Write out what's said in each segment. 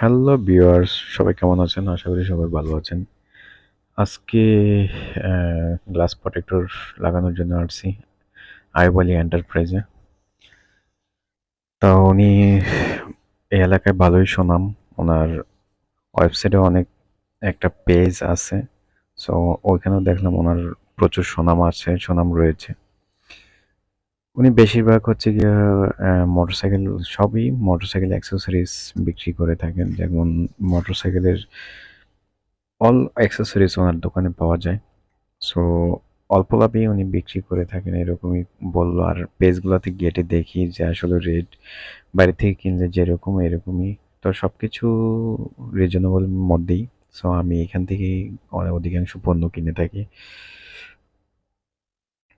Hello viewers সবাই কেমন আছেন? আশা করি সবাই ভালো আছেন। আজকে গ্লাস প্রোটেক্টর লাগানোর জন্য আসছি আইবলি এন্টারপ্রাইজে তা উনি এই এলাকায় ভালোই সুনাম। ওনার ওয়েবসাইটে অনেক একটা পেজ আছে। সো ওইখানেও দেখলাম ওনার প্রচুর সুনাম আছে, সুনাম রয়েছে। উনি বেশিরভাগ হচ্ছে গিয়ে মোটরসাইকেল সবই মোটরসাইকেল অ্যাক্সেসরিজ বিক্রি করে থাকেন। যেমন মোটরসাইকেলের অল অ্যাক্সেসরিজ ওনার দোকানে পাওয়া যায়। সো অল্প লাভেই উনি বিক্রি করে থাকেন এরকমই বলল। আর পেজগুলোতে গেটে দেখি যে আসলে রেট বাইরে থেকে কিনলে যেরকম, এরকমই। তো সব কিছু রিজনেবল মধ্যেই। সো আমি এখান থেকেই অনেক অধিকাংশ পণ্য কিনে থাকি।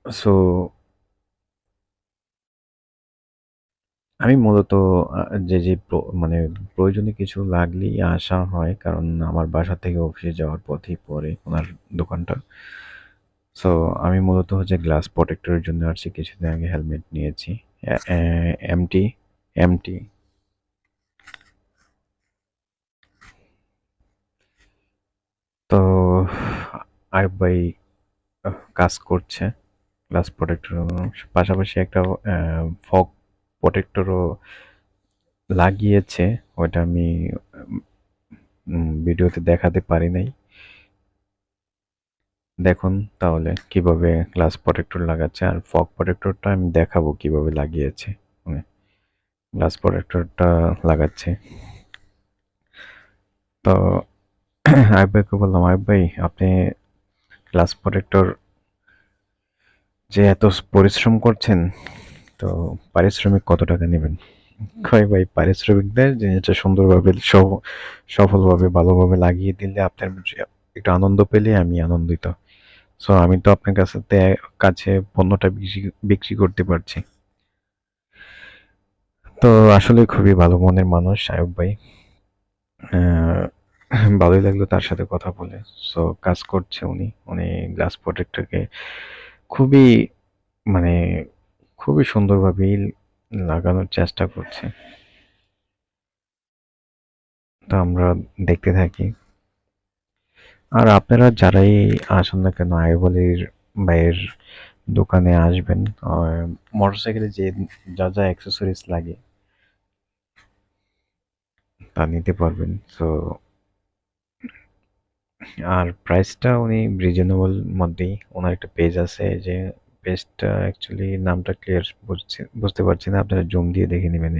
সো আমি মূলত যে, যে মানে প্রয়োজনীয় কিছু লাগলেই আসা হয় কারণ আমার বাসা থেকে অফিসে যাওয়ার পথেই পড়ে ওনার দোকানটা। সো আমি মূলত হচ্ছে গ্লাস প্রোটেক্টরের জন্য আসছি কিছুদিন আগে হেলমেট নিয়েছি। M T M T. তো আয়ুব ভাই কাজ করছে গ্লাস প্রোটেক্টর পাশাপাশি একটা ফগ প্রোটেক্টরও লাগিয়েছে ওটা আমি ভিডিওতে দেখাতে পারি নাই। দেখুন তাহলে কীভাবে গ্লাস প্রোটেক্টর লাগাচ্ছে, আর ফগ প্রোটেক্টরটা আমি দেখাবো কীভাবে লাগিয়েছে। গ্লাস প্রোটেক্টরটা লাগাচ্ছে। তো আয়ব ভাইকে বললাম আয়ব ভাই, আপনি গ্লাস প্রোটেক্টর যে এত পরিশ্রম করছেন তো পারিশ্রমিক কত টাকা নেবেন? কয় ভাই, পারিশ্রমিক দেয় জিনিসটা সুন্দরভাবে সফলভাবে, ভালোভাবে লাগিয়ে দিলে আপনার একটু আনন্দ পেলে আমি আনন্দিত। সো আমি তো আপনার কাছে কাছে পণ্যটা বিক্রি করতে পারছি। তো আসলে খুবই ভালো মনের মানুষ সাহেব ভাই। ভালোই লাগল তার সাথে কথা বলে। সো কাজ করছে উনি। উনি গ্লাস প্রোটেক্টরকে খুবই মানে খুবই সুন্দরভাবেই লাগানোর চেষ্টা করছে। তো আমরা দেখতে থাকি। আর আপনারা যারাই আসুন না কেন আইবলির ভাইয়ের দোকানে আসবেন মোটরসাইকেলে যে যা যা অ্যাক্সেসরিজ লাগে, তা নিতে পারবেন। সো আর প্রাইসটা উনি রিজনেবল মধ্যেই ওনার একটা পেজ আছে যে পেজটা অ্যাকচুয়ালি নামটা ক্লিয়ার বুঝতে পারছি না আপনারা জুম দিয়ে দেখে নেবেন।